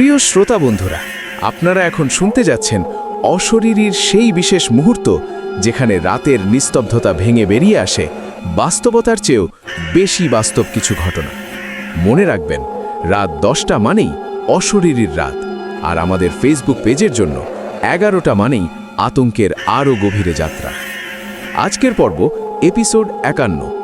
প্রিয় শ্রোতা বন্ধুরা, আপনারা এখন শুনতে যাচ্ছেন অশরীরীর সেই বিশেষ মুহূর্ত যেখানে রাতের নিস্তব্ধতা ভেঙে বেরিয়ে আসে বাস্তবতার চেয়েও বেশি বাস্তব কিছু ঘটনা। মনে রাখবেন, রাত দশটা মানেই অশরীরীর রাত, আর আমাদের ফেসবুক পেজের জন্য এগারোটা মানেই আতঙ্কের আরও গভীরে যাত্রা। আজকের পর্ব এপিসোড একান্ন।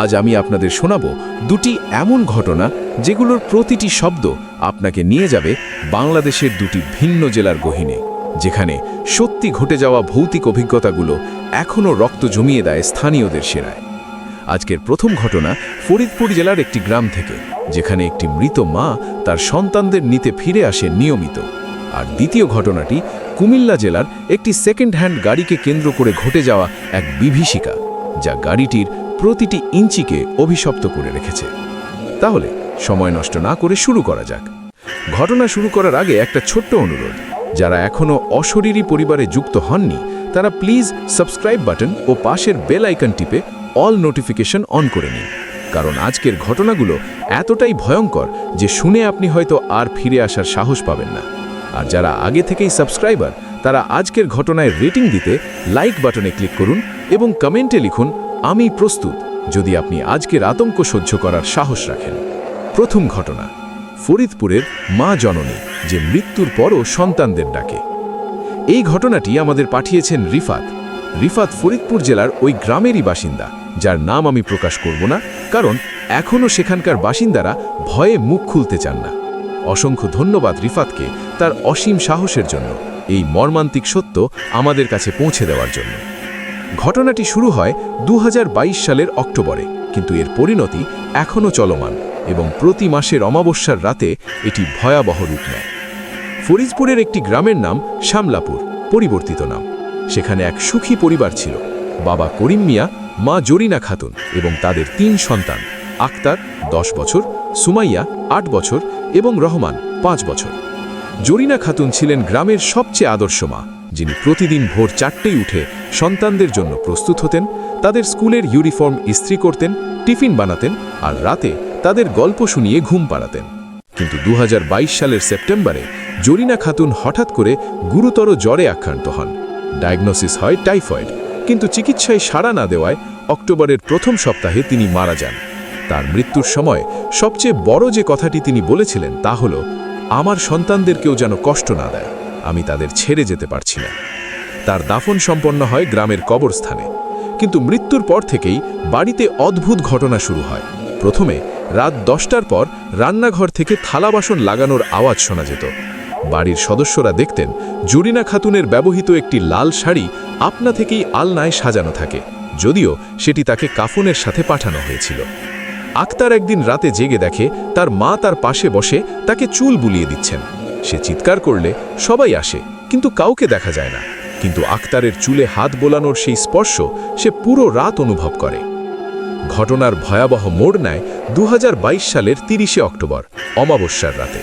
আজ আমি আপনাদের শোনাব দুটি এমন ঘটনা যেগুলোর প্রতিটি শব্দ আপনাকে নিয়ে যাবে বাংলাদেশের দুটি ভিন্ন জেলার গহিনে, যেখানে সত্যি ঘটে যাওয়া ভৌতিক অভিজ্ঞতাগুলো এখনও রক্ত জমিয়ে দেয় স্থানীয়দের সেরায়। আজকের প্রথম ঘটনা ফরিদপুর জেলার একটি গ্রাম থেকে, যেখানে একটি মৃত মা তার সন্তানদের নিতে ফিরে আসে নিয়মিত। আর দ্বিতীয় ঘটনাটি কুমিল্লা জেলার একটি সেকেন্ড হ্যান্ড গাড়িকে কেন্দ্র করে ঘটে যাওয়া এক বিভীষিকা, যা গাড়িটির প্রতিটি ইঞ্চিকে অভিশপ্ত করে রেখেছে। তাহলে সময় নষ্ট না করে শুরু করা যাক। ঘটনা শুরু করার আগে একটা ছোট্ট অনুরোধ। যারা এখনও অশরীরী পরিবারে যুক্ত হননি, তারা প্লিজ সাবস্ক্রাইব বাটন ও পাশের বেল আইকন টিপে অল নোটিফিকেশন অন করে নিন। কারণ আজকের ঘটনাগুলো এতটাই ভয়ঙ্কর যে শুনে আপনি হয়তো আর ফিরে আসার সাহস পাবেন না। আর যারা আগে থেকেই সাবস্ক্রাইবার, তারা আজকের ঘটনায় রেটিং দিতে লাইক বাটনে ক্লিক করুন এবং কমেন্টে লিখুন আমি প্রস্তুত যদি আপনি আজকের আতঙ্ক সহ্য করার সাহস রাখেন। প্রথম ঘটনা, ফরিদপুরের মা জননী যে মৃত্যুর পরও সন্তানদের ডাকে। এই ঘটনাটি আমাদের পাঠিয়েছেন রিফাত। রিফাত ফরিদপুর জেলার ওই গ্রামেরই বাসিন্দা, যার নাম আমি প্রকাশ করব না, কারণ এখনও সেখানকার বাসিন্দারা ভয়ে মুখ খুলতে চান না। অসংখ্য ধন্যবাদ রিফাতকে তার অসীম সাহসের জন্য, এই মর্মান্তিক সত্য আমাদের কাছে পৌঁছে দেওয়ার জন্য। ঘটনাটি শুরু হয় দু হাজার বাইশ সালের অক্টোবরে, কিন্তু এর পরিণতি এখনও চলমান এবং প্রতি মাসের অমাবস্যার রাতে এটি ভয়াবহ রূপ নেয়। ফরিদপুরের একটি গ্রামের নাম শামলাপুর পরিবর্তিত নাম। সেখানে এক সুখী পরিবার ছিল। বাবা করিম মিয়া, মা জরিনা খাতুন এবং তাদের তিন সন্তান, আক্তার দশ বছর, সুমাইয়া আট বছর এবং রহমান পাঁচ বছর। জরিনা খাতুন ছিলেন গ্রামের সবচেয়ে আদর্শ মা। যিনি প্রতিদিন ভোর চারটেই উঠে সন্তানদের জন্য প্রস্তুত হতেন, তাদের স্কুলের ইউনিফর্ম ইস্ত্রি করতেন, টিফিন বানাতেন আর রাতে তাদের গল্প শুনিয়ে ঘুম পাড়াতেন। কিন্তু দু হাজার বাইশ সালের সেপ্টেম্বরে জরিনা খাতুন হঠাৎ করে গুরুতর জ্বরে আক্রান্ত হন। ডায়াগনোসিস হয় টাইফয়েড, কিন্তু চিকিৎসায় সাড়া না দেওয়ায় অক্টোবরের প্রথম সপ্তাহে তিনি মারা যান। তার মৃত্যুর সময় সবচেয়ে বড় যে কথাটি তিনি বলেছিলেন তা হল, আমার সন্তানদেরকেও যেন কষ্ট না দেয়। আমি তাদের ছেড়ে যেতে পারছি না। তার দাফন সম্পন্ন হয় গ্রামের কবরস্থানে। কিন্তু মৃত্যুর পর থেকেই বাড়িতে অদ্ভুত ঘটনা শুরু হয়। প্রথমে রাত দশটার পর রান্নাঘর থেকে থালা বাসন লাগানোর আওয়াজ শোনা যেত। বাড়ির সদস্যরা দেখতেন জুরিনা খাতুনের ব্যবহৃত একটি লাল শাড়ি আপনা থেকেই আলনায় সাজানো থাকে। যদিও সেটি তাকে কাফনের সাথে পাঠানো হয়েছিল। আক্তার একদিন রাতে জেগে দেখে তার মা তার পাশে বসে তাকে চুল বুলিয়ে দিচ্ছেন। সে চিৎকার করলে সবাই আসে, কিন্তু কাউকে দেখা যায় না। কিন্তু আক্তারের চুলে হাত বোলানোর সেই স্পর্শ সে পুরো রাত অনুভব করে। ঘটনার ভয়াবহ মোড় নেয় দু হাজার বাইশ সালের তিরিশে অক্টোবর, অমাবস্যার রাতে।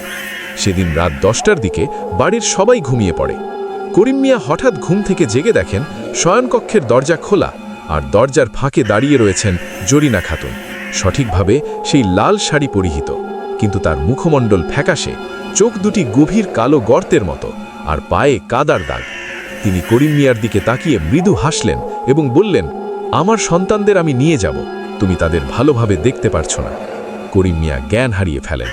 সেদিন রাত দশটার দিকে বাড়ির সবাই ঘুমিয়ে পড়ে। করিম মিয়া হঠাৎ ঘুম থেকে জেগে দেখেন শয়নকক্ষের দরজা খোলা আর দরজার ফাঁকে দাঁড়িয়ে রয়েছেন জরিনা খাতুন। সঠিকভাবে সেই লাল শাড়ি পরিহিত, কিন্তু তার মুখমণ্ডল ফ্যাকাশে চোখ দুটি গভীর কালো গর্তের মতো, আর পায়ে কাদার দাগ। তিনি করিম মিয়ার দিকে তাকিয়ে মৃদু হাসলেন এবং বললেন, আমার সন্তানদের আমি নিয়ে যাব, তুমি তাদের ভালোভাবে দেখতে পারছ না। করিম মিয়া জ্ঞান হারিয়ে ফেলেন।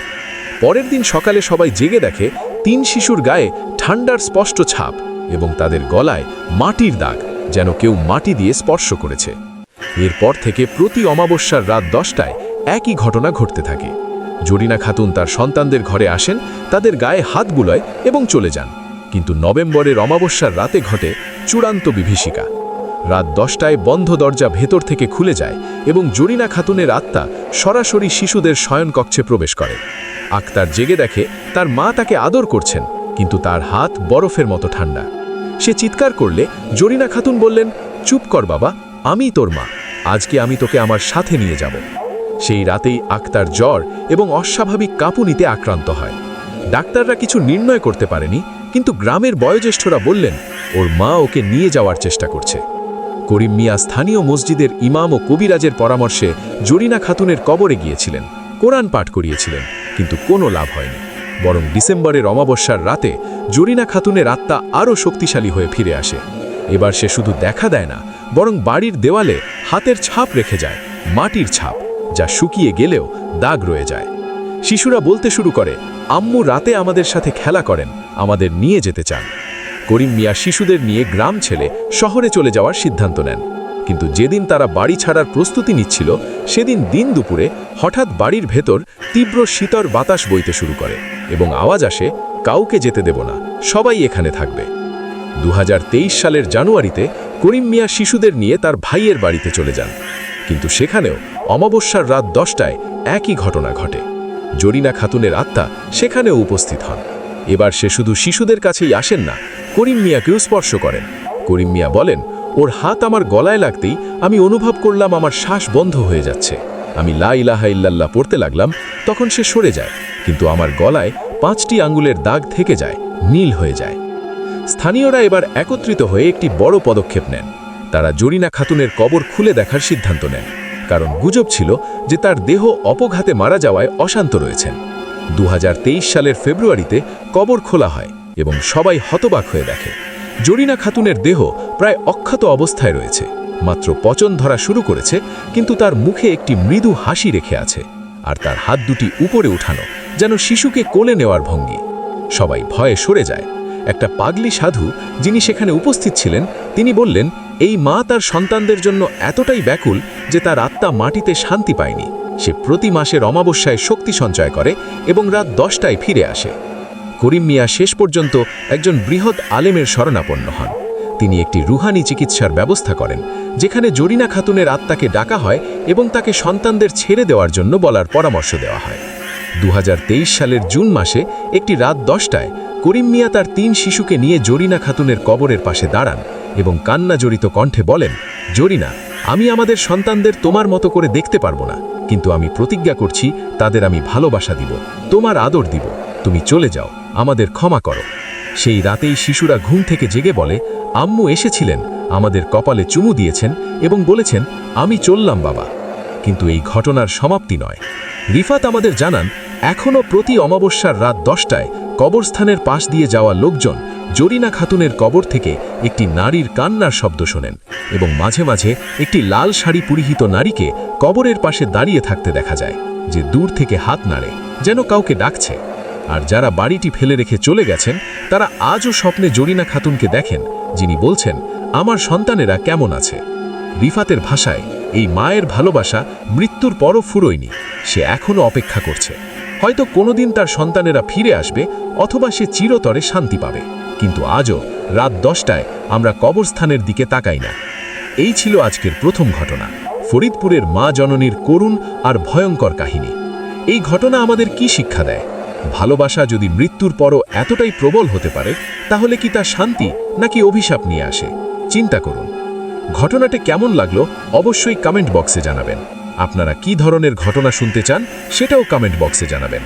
পরের দিন সকালে সবাই জেগে দেখে, তিন শিশুর গায়ে ঠান্ডার স্পষ্ট ছাপ এবং তাদের গলায় মাটির দাগ, যেন কেউ মাটি দিয়ে স্পর্শ করেছে। এরপর থেকে প্রতি অমাবস্যার রাত দশটায় একই ঘটনা ঘটতে থাকে। জরিনা খাতুন তার সন্তানদের ঘরে আসেন, তাদের গায়ে হাত বুলয় এবং চলে যান। কিন্তু নভেম্বরের অমাবস্যার রাতে ঘটে চূড়ান্ত বিভীষিকা। রাত দশটায় বন্ধ দরজা ভেতর থেকে খুলে যায় এবং জরিনা খাতুনের আত্মা সরাসরি শিশুদের শয়নকক্ষে প্রবেশ করে। আক্তার জেগে দেখে তার মা তাকে আদর করছেন, কিন্তু তার হাত বরফের মতো ঠান্ডা। সে চিৎকার করলে জরিনা খাতুন বললেন, চুপ কর বাবা আমি তোর মা। আজকে আমি তোকে আমার সাথে নিয়ে যাব। সেই রাতেই আক্তার জ্বর এবং অস্বাভাবিক কাঁপুনিতে আক্রান্ত হয়। ডাক্তাররা কিছু নির্ণয় করতে পারেনি, কিন্তু গ্রামের বয়োজ্যেষ্ঠরা বললেন, ওর মা ওকে নিয়ে যাওয়ার চেষ্টা করছে। করিম মিয়া স্থানীয় মসজিদের ইমাম ও কবিরাজের পরামর্শে জরিনা খাতুনের কবরে গিয়েছিলেন, কোরআন পাঠ করিয়েছিলেন, কিন্তু কোনো লাভ হয়নি। বরং ডিসেম্বরের অমাবস্যার রাতে জরিনা খাতুনের আত্মা আরও শক্তিশালী হয়ে ফিরে আসে। এবার সে শুধু দেখা দেয় না, বরং বাড়ির দেওয়ালে হাতের ছাপ রেখে যায়, মাটির ছাপ। যা শুকিয়ে গেলেও দাগ রয়ে যায়। শিশুরা বলতে শুরু করে, আম্মু রাতে আমাদের সাথে খেলা করেন, আমাদের নিয়ে যেতে চান। করিম মিয়া শিশুদের নিয়ে গ্রাম ছেলে শহরে চলে যাওয়ার সিদ্ধান্ত নেন। কিন্তু যেদিন তারা বাড়ি ছাড়ার প্রস্তুতি নিচ্ছিল, সেদিন দিন দুপুরে হঠাৎ বাড়ির ভেতর তীব্র শীতর বাতাস বইতে শুরু করে এবং আওয়াজ আসে, কাউকে যেতে দেব না, সবাই এখানে থাকবে। দু হাজার তেইশ সালের জানুয়ারিতে করিম মিয়া শিশুদের নিয়ে তার ভাইয়ের বাড়িতে চলে যান। কিন্তু সেখানেও অমাবস্যার রাত দশটায় একই ঘটনা ঘটে। জরিনা খাতুনের আত্মা সেখানেও উপস্থিত হন। এবার সে শুধু শিশুদের কাছেই আসেন না, করিম মিয়াকেও স্পর্শ করেন। করিম মিয়া বলেন, ওর হাত আমার গলায় লাগতেই আমি অনুভব করলাম আমার শ্বাস বন্ধ হয়ে যাচ্ছে। আমি লা ইলাহা ইল্লাল্লাহ পড়তে লাগলাম, তখন সে সরে যায়, কিন্তু আমার গলায় পাঁচটি আঙ্গুলের দাগ থেকে যায়, নীল হয়ে যায়। স্থানীয়রা এবার একত্রিত হয়ে একটি বড় পদক্ষেপ নেন। তারা জরিনা খাতুনের কবর খুলে দেখার সিদ্ধান্ত নেন। কারণ গুজব ছিল যে তার দেহ অপঘাতে মারা যাওয়ায় অশান্ত রয়েছেন। দু হাজার তেইশ সালের ফেব্রুয়ারিতে কবর খোলা হয় এবং সবাই হতবাক হয়ে দেখে। জরিনা খাতুনের দেহ প্রায় অক্ষত অবস্থায় রয়েছে। মাত্র পচন ধরা শুরু করেছে, কিন্তু তার মুখে একটি মৃদু হাসি রেখে আছে আর তার হাত দুটি উপরে উঠানো যেন শিশুকে কোলে নেওয়ার ভঙ্গি। সবাই ভয়ে সরে যায়। একটা পাগলি সাধু যিনি সেখানে উপস্থিত ছিলেন, তিনি বললেন এই মা তার সন্তানদের জন্য এতটাই ব্যাকুল যে তার আত্মা মাটিতে শান্তি পায়নি। সে প্রতি মাসের অমাবস্যায় শক্তি সঞ্চয় করে এবং রাত দশটায় ফিরে আসে। করিম মিয়া শেষ পর্যন্ত একজন বৃহৎ আলেমের শরণাপন্ন হন। তিনি একটি রুহানি চিকিৎসার ব্যবস্থা করেন, যেখানে জরিনা খাতুনের আত্মাকে ডাকা হয় এবং তাকে সন্তানদের ছেড়ে দেওয়ার জন্য বলার পরামর্শ দেওয়া হয়। দু হাজার তেইশ সালের জুন মাসে একটি রাত দশটায় করিম মিয়া তার তিন শিশুকে নিয়ে জরিনা খাতুনের কবরের পাশে দাঁড়ান এবং কান্না জড়িত কণ্ঠে বলেন, জরিনা, আমি আমাদের সন্তানদের তোমার মতো করে দেখতে পারব না, কিন্তু আমি প্রতিজ্ঞা করছি, তাদের আমি ভালোবাসা দিব, তোমার আদর দিব, তুমি চলে যাও, আমাদের ক্ষমা করো। সেই রাতেই শিশুরা ঘুম থেকে জেগে বলে, আম্মু এসেছিলেন, আমাদের কপালে চুমু দিয়েছেন এবং বলেছেন, আমি চললাম বাবা। কিন্তু এই ঘটনার সমাপ্তি নয়। রিফাত আমাদের জানান এখনও প্রতি অমাবস্যার রাত দশটায় কবরস্থানের পাশ দিয়ে যাওয়া লোকজন জরিনা খাতুনের কবর থেকে একটি নারীর কান্নার শব্দ শোনেন এবং মাঝে মাঝে একটি লাল শাড়ি পরিহিত নারীকে কবরের পাশে দাঁড়িয়ে থাকতে দেখা যায়, যে দূর থেকে হাত নাড়ে, যেন কাউকে ডাকছে। আর যারা বাড়িটি ফেলে রেখে চলে গেছেন, তারা আজও স্বপ্নে জরিনা খাতুনকে দেখেন, যিনি বলছেন, আমার সন্তানেরা কেমন আছে? রিফাতের ভাষায়, এই মায়ের ভালোবাসা মৃত্যুর পরও ফুরোয়নি, সে এখনও অপেক্ষা করছে। হয়তো কোনোদিন তার সন্তানেরা ফিরে আসবে অথবা সে চিরতরে শান্তি পাবে। কিন্তু আজও রাত দশটায় আমরা কবরস্থানের দিকে তাকাই না। এই ছিল আজকের প্রথম ঘটনা, ফরিদপুরের মা জননীর করুণ আর ভয়ঙ্কর কাহিনী। এই ঘটনা আমাদের কি শিক্ষা দেয়? ভালোবাসা যদি মৃত্যুর পরও এতটাই প্রবল হতে পারে, তাহলে কি তা শান্তি নাকি অভিশাপ নিয়ে আসে? চিন্তা করুন। ঘটনাটি কেমন লাগল অবশ্যই কমেন্ট বক্সে জানাবেন। আপনারা কি ধরনের ঘটনা শুনতে চান সেটাও কমেন্ট বক্সে জানাবেন।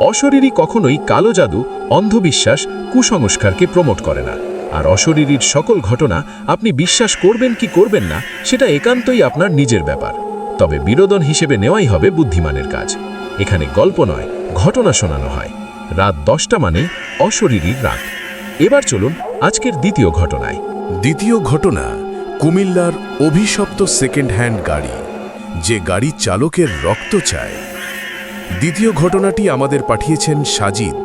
অশরীরী কখনোই কালো জাদু, অন্ধবিশ্বাস, কুসংস্কারকে প্রমোট করে না। আর অশরীরীর সকল ঘটনা আপনি বিশ্বাস করবেন কি করবেন না, সেটা একান্তই আপনার নিজের ব্যাপার। তবে বিনোদন হিসেবে নেওয়াই হবে বুদ্ধিমানের কাজ। এখানে গল্প নয়, ঘটনা শোনানো হয়। রাত দশটা মানে অশরীরীর রাত। এবার চলুন আজকের দ্বিতীয় ঘটনায়। দ্বিতীয় ঘটনা, কুমিল্লার অভিশপ্ত সেকেন্ড হ্যান্ড গাড়ি। যে গাড়ির চালকের রক্ত চায়। দ্বিতীয় ঘটনাটি আমাদের পাঠিয়েছেন সাজিদ।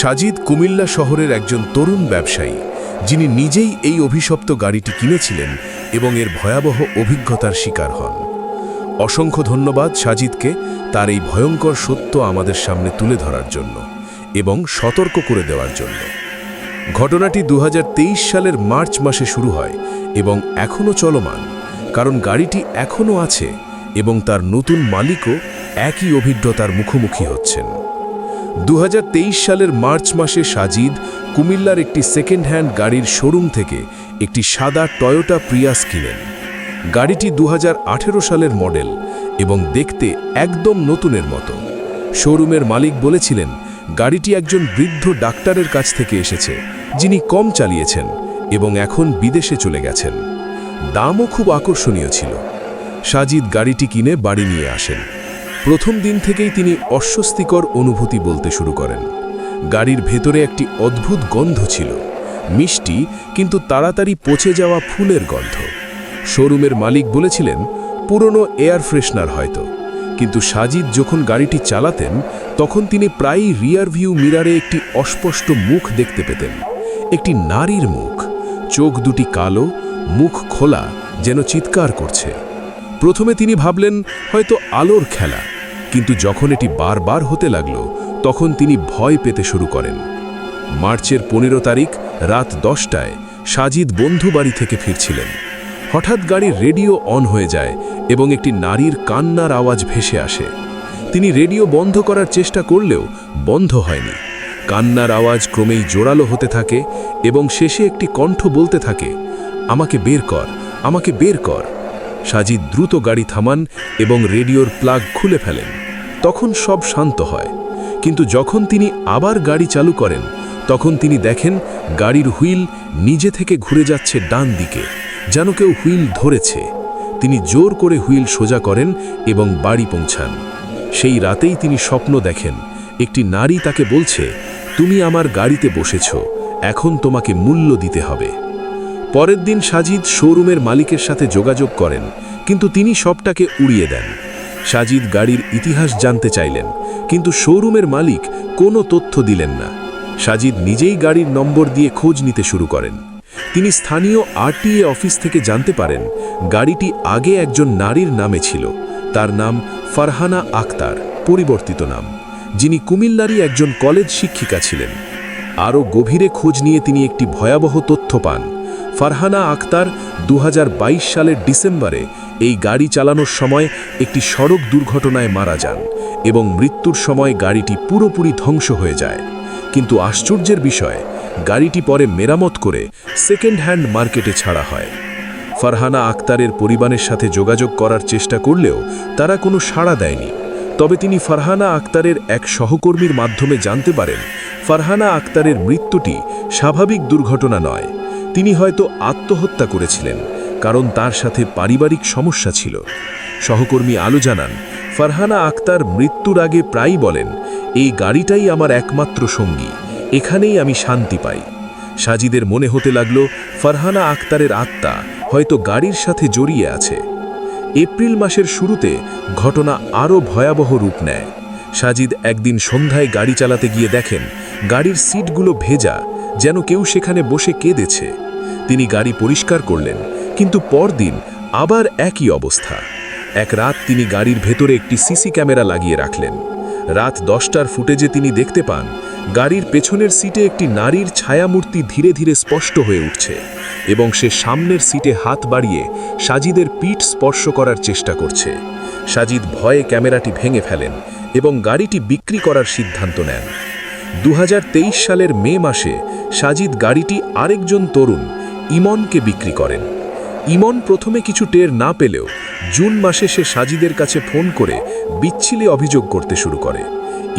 সাজিদ কুমিল্লা শহরের একজন তরুণ ব্যবসায়ী, যিনি নিজেই এই অভিশপ্ত গাড়িটি কিনেছিলেন এবং এর ভয়াবহ অভিজ্ঞতার শিকার হন। অসংখ্য ধন্যবাদ সাজিদকে তার এই ভয়ঙ্কর সত্য আমাদের সামনে তুলে ধরার জন্য এবং সতর্ক করে দেওয়ার জন্য। ঘটনাটি দু হাজার তেইশ সালের মার্চ মাসে শুরু হয় এবং এখনও চলমান, কারণ গাড়িটি এখনও আছে এবং তার নতুন মালিকও একই অভিজ্ঞতার মুখোমুখি হচ্ছেন। দু হাজার তেইশ সালের মার্চ মাসে সাজিদ কুমিল্লার একটি সেকেন্ড হ্যান্ড গাড়ির শোরুম থেকে একটি সাদা টয়োটা প্রিয়াস কিনেন। গাড়িটি দু হাজার আঠেরো সালের মডেল এবং দেখতে একদম নতুনের মতো। শোরুমের মালিক বলেছিলেন, গাড়িটি একজন বৃদ্ধ ডাক্তারের কাছ থেকে এসেছে, যিনি কম চালিয়েছেন এবং এখন বিদেশে চলে গেছেন। দামও খুব আকর্ষণীয় ছিল। সাজিদ গাড়িটি কিনে বাড়ি নিয়ে আসেন। প্রথম দিন থেকেই তিনি অস্বস্তিকর অনুভূতি বলতে শুরু করেন। গাড়ির ভেতরে একটি অদ্ভুত গন্ধ ছিল, মিষ্টি কিন্তু তাড়াতাড়ি পচে যাওয়া ফুলের গন্ধ। শোরুমের মালিক বলেছিলেন, পুরনো এয়ার ফ্রেশনার হয়তো। কিন্তু সাজিদ যখন গাড়িটি চালাতেন, তখন তিনি প্রায়ই রিয়ার ভিউ মিরারে একটি অস্পষ্ট মুখ দেখতে পেতেন। একটি নারীর মুখ, চোখ দুটি কালো, মুখ খোলা, যেন চিৎকার করছে। প্রথমে তিনি ভাবলেন, হয়তো আলোর খেলা। কিন্তু যখন এটি বারবার হতে লাগল, তখন তিনি ভয় পেতে শুরু করেন। মার্চের পনেরো তারিখ, রাত দশটায় সাজিদ বন্ধু বাড়ি থেকে ফিরছিলেন। হঠাৎ গাড়ির রেডিও অন হয়ে যায় এবং একটি নারীর কান্নার আওয়াজ ভেসে আসে। তিনি রেডিও বন্ধ করার চেষ্টা করলেও বন্ধ হয়নি। কান্নার আওয়াজ ক্রমেই জোরালো হতে থাকে এবং শেষে একটি কণ্ঠ বলতে থাকে, আমাকে বের কর, আমাকে বের কর। সাজিদ দ্রুত গাড়ি থামান এবং রেডিওর প্লাগ খুলে ফেলেন। তখন সব শান্ত হয়। কিন্তু যখন তিনি আবার গাড়ি চালু করেন, তখন তিনি দেখেন গাড়ির হুইল নিজে থেকে ঘুরে যাচ্ছে ডান দিকে, যেন কেউ হুইল ধরেছে। তিনি জোর করে হুইল সোজা করেন এবং বাড়ি পৌঁছান। সেই রাতেই তিনি স্বপ্ন দেখেন, একটি নারী তাকে বলছে, তুমি আমার গাড়িতে বসেছ, এখন তোমাকে মূল্য দিতে হবে। পরের দিন সাজিদ শোরুমের মালিকের সাথে যোগাযোগ করেন, কিন্তু তিনি সবটাকে উড়িয়ে দেন। সাজিদ গাড়ির ইতিহাস জানতে চাইলেন, কিন্তু শোরুমের মালিক কোনো তথ্য দিলেন না। সাজিদ নিজেই গাড়ির নম্বর দিয়ে খোঁজ নিতে শুরু করেন। তিনি স্থানীয় আরটিএ অফিস থেকে জানতে পারেন, গাড়িটি আগে একজন নারীর নামে ছিল। তার নাম ফারহানা আক্তার পরিবর্তিত নাম, যিনি কুমিল্লারই একজন কলেজ শিক্ষিকা ছিলেন। আরও গভীরে খোঁজ নিয়ে তিনি একটি ভয়াবহ তথ্য পান। ফারহানা আক্তার দু হাজার বাইশ সালের ডিসেম্বরে এই গাড়ি চালানোর সময় একটি সড়ক দুর্ঘটনায় মারা যান এবং মৃত্যুর সময় গাড়িটি পুরোপুরি ধ্বংস হয়ে যায়। কিন্তু আশ্চর্যের বিষয়, গাড়িটি পরে মেরামত করে সেকেন্ড হ্যান্ড মার্কেটে ছাড়া হয়। ফারহানা আক্তারের পরিবারের সাথে যোগাযোগ করার চেষ্টা করলেও তারা কোনো সাড়া দেয়নি। তবে তিনি ফারহানা আক্তারের এক সহকর্মীর মাধ্যমে জানতে পারেন, ফারহানা আক্তারের মৃত্যুটি স্বাভাবিক দুর্ঘটনা নয়। তিনি হয়তো আত্মহত্যা করেছিলেন, কারণ তার সাথে পারিবারিক সমস্যা ছিল। সহকর্মী আলো জানান, ফারহানা আক্তার মৃত্যুর আগে প্রায়ই বলেন, এই গাড়িটাই আমার একমাত্র সঙ্গী, এখানেই আমি শান্তি পাই। সাজিদের মনে হতে লাগল, ফারহানা আক্তারের আত্মা হয়তো গাড়ির সাথে জড়িয়ে আছে। এপ্রিল মাসের শুরুতে ঘটনা আরও ভয়াবহ রূপ নেয়। সাজিদ একদিন সন্ধ্যায় গাড়ি চালাতে গিয়ে দেখেন, গাড়ির সিটগুলো ভেজা যেন কেউ সেখানে বসে কেঁদেছে। তিনি গাড়ি পরিষ্কার করলেন, কিন্তু পরদিন আবার একই অবস্থা। এক রাত তিনি গাড়ির ভেতরে একটি সিসি ক্যামেরা লাগিয়ে রাখলেন। রাত দশটার ফুটেজে তিনি দেখতে পান, গাড়ির পেছনের সিটে একটি নারীর ছায়ামূর্তি ধীরে ধীরে স্পষ্ট হয়ে উঠছে এবং সে সামনের সিটে হাত বাড়িয়ে সাজিদের পিঠ স্পর্শ করার চেষ্টা করছে। সাজিদ ভয়ে ক্যামেরাটি ভেঙে ফেলেন এবং গাড়িটি বিক্রি করার সিদ্ধান্ত নেন। দু হাজার তেইশ সালের মে মাসে সাজিদ গাড়িটি আরেকজন তরুণ ইমনকে বিক্রি করেন। ইমন প্রথমে কিছু টের না পেলেও জুন মাসে সে সাজিদের কাছে ফোন করে বিচ্ছিলে অভিযোগ করতে শুরু করে।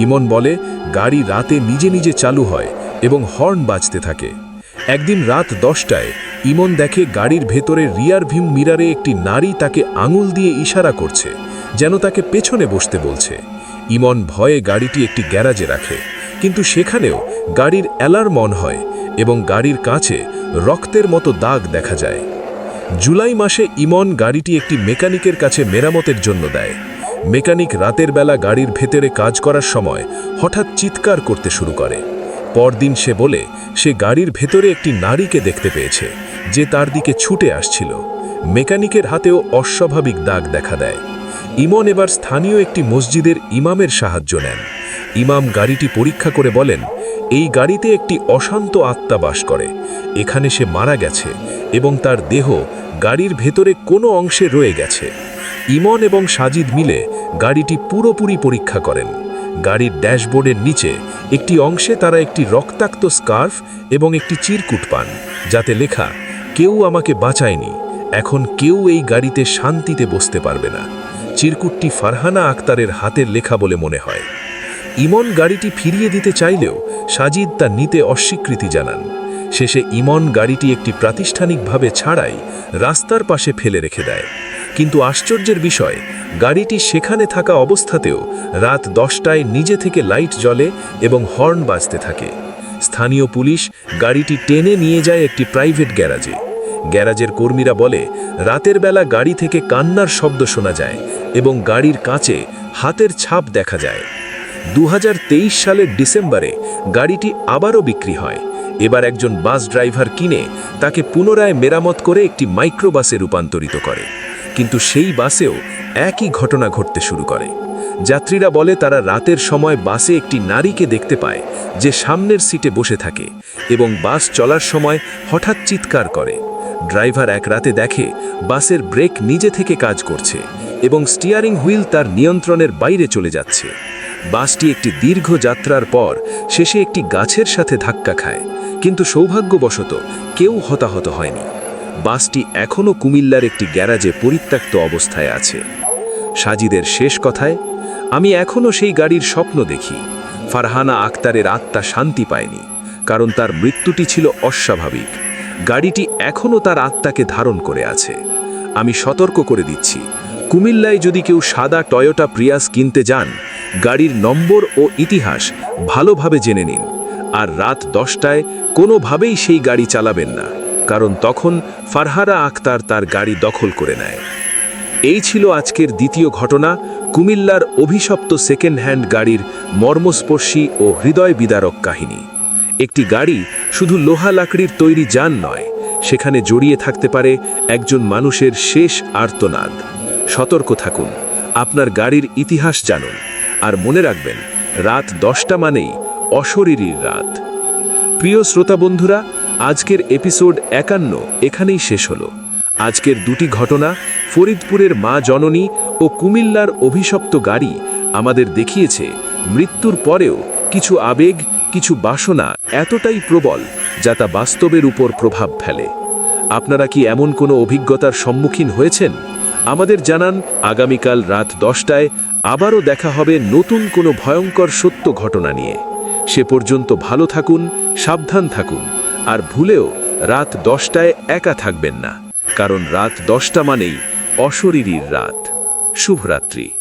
ইমন বলে, গাড়ি রাতে নিজে নিজে চালু হয় এবং হর্ন বাজতে থাকে। একদিন রাত দশটায় ইমন দেখে গাড়ির ভেতরে রিয়ার ভিম মিরারে একটি নারী তাকে আঙুল দিয়ে ইশারা করছে, যেন তাকে পেছনে বসতে বলছে। ইমন ভয়ে গাড়িটি একটি গ্যারাজে রাখে। কিন্তু সেখানেও গাড়ির অ্যালার্ম অন হয় এবং গাড়ির কাছে রক্তের মতো দাগ দেখা যায়। জুলাই মাসে ইমন গাড়িটি একটি মেকানিকের কাছে মেরামতের জন্য দেয়। মেকানিক রাতের বেলা গাড়ির ভেতরে কাজ করার সময় হঠাৎ চিৎকার করতে শুরু করে। পরদিন সে বলে, সে গাড়ির ভেতরে একটি নারীকে দেখতে পেয়েছে, যে তার দিকে ছুটে আসছিল। মেকানিকের হাতেও অস্বাভাবিক দাগ দেখা দেয়। ইমন এবার স্থানীয় একটি মসজিদের ইমামের সাহায্য নেন। ইমাম গাড়িটি পরীক্ষা করে বলেন, এই গাড়িতে একটি অশান্ত আত্মা বাস করে। এখানে সে মারা গেছে এবং তার দেহ গাড়ির ভেতরে কোনো অংশে রয়ে গেছে। ইমন এবং সাজিদ মিলে গাড়িটি পুরোপুরি পরীক্ষা করেন। গাড়ির ড্যাশবোর্ডের নিচে একটি অংশে তারা একটি রক্তাক্ত স্কার্ফ এবং একটি চিরকুট পান, যাতে লেখা, কেউ আমাকে বাঁচায়নি। এখন কেউ এই গাড়িতে শান্তিতে বসতে পারবে না। চিরকুটটি ফারহানা আক্তারের হাতের লেখা বলে মনে হয়। ইমন গাড়িটি ফিরিয়ে দিতে চাইলেও সাজিদ তা নিতে অস্বীকৃতি জানান। শেষে ইমন গাড়িটি একটি প্রাতিষ্ঠানিকভাবে ছাড়াই রাস্তার পাশে ফেলে রেখে দেয়। কিন্তু আশ্চর্যের বিষয়, গাড়িটি সেখানে থাকা অবস্থাতেও রাত দশটায় নিজে থেকে লাইট জ্বলে এবং হর্ন বাজতে থাকে। স্থানীয় পুলিশ গাড়িটি টেনে নিয়ে যায় একটি প্রাইভেট গ্যারাজে। গ্যারাজের কর্মীরা বলে, রাতের বেলা গাড়ি থেকে কান্নার শব্দ শোনা যায় এবং গাড়ির কাঁচে হাতের ছাপ দেখা যায়। দু হাজার তেইশ সালের ডিসেম্বরে গাড়িটি আবারও বিক্রি হয়। এবার একজন বাস ড্রাইভার কিনে তাকে পুনরায় মেরামত করে একটি মাইক্রোবাসে রূপান্তরিত করে। কিন্তু সেই বাসেও একই ঘটনা ঘটতে শুরু করে। যাত্রীরা বলে তারা রাতের সময় বাসে একটি নারীকে দেখতে পায় যে সামনের সিটে বসে থাকে এবং বাস চলার সময় হঠাৎ চিৎকার করে। ড্রাইভার এক রাতে দেখে বাসের ব্রেক নিজে থেকে কাজ করছে এবং স্টিয়ারিং হুইল তার নিয়ন্ত্রণের বাইরে চলে যাচ্ছে। বাসটি একটি দীর্ঘ যাত্রার পর শেষে একটি গাছের সাথে ধাক্কা খায়, কিন্তু সৌভাগ্যবশত কেউ হতাহত হয়নি। বাসটি এখনও কুমিল্লার একটি গ্যারাজে পরিত্যক্ত অবস্থায় আছে। সাজিদের শেষ কথায়, আমি এখনও সেই গাড়ির স্বপ্ন দেখি। ফারহানা আক্তারের আত্মা শান্তি পায়নি, কারণ তার মৃত্যুটি ছিল অস্বাভাবিক। গাড়িটি এখনও তার আত্মাকে ধারণ করে আছে। আমি সতর্ক করে দিচ্ছি, কুমিল্লায় যদি কেউ সাদা টয়োটা প্রিয়াস কিনতে যান গাড়ির নম্বর ও ইতিহাস ভালোভাবে জেনে নিন। আর রাত দশটায় কোনোভাবেই সেই গাড়ি চালাবেন না, কারণ তখন ফারহারা আক্তার তার গাড়ি দখল করে নেয়। এই ছিল আজকের দ্বিতীয় ঘটনা, কুমিল্লার অভিশপ্ত সেকেন্ড হ্যান্ড গাড়ির মর্মস্পর্শী ও হৃদয় বিদারক কাহিনী। একটি গাড়ি শুধু লোহা লাকড়ির তৈরি যান নয়, সেখানে জড়িয়ে থাকতে পারে একজন মানুষের শেষ আর্তনাদ। সতর্ক থাকুন, আপনার গাড়ির ইতিহাস জানুন। আর মনে রাখবেন, রাত দশটা মানেই অশরীরীর রাত। প্রিয় শ্রোতা বন্ধুরা, আজকের এপিসোড একান্ন এখানেই শেষ হলো। আজকের দুটি ঘটনা, ফরিদপুরের মা জননী ও কুমিল্লার অভিশপ্ত গাড়ি, আমাদের দেখিয়েছে মৃত্যুর পরেও কিছু আবেগ, কিছু বাসনা এতটাই প্রবল যা তা বাস্তবের উপর প্রভাব ফেলে। আপনারা কি এমন কোনো অভিজ্ঞতার সম্মুখীন হয়েছেন? আমাদের জানান আগামীকাল রাত দশটায় আবারও দেখা হবে নতুন কোনো ভয়ঙ্কর সত্য ঘটনা নিয়ে। সে পর্যন্ত ভালো থাকুন, সাবধান থাকুন, আর ভুলেও রাত দশটায় একা থাকবেন না, কারণ রাত দশটা মানেই অশরীরীর রাত। শুভরাত্রি।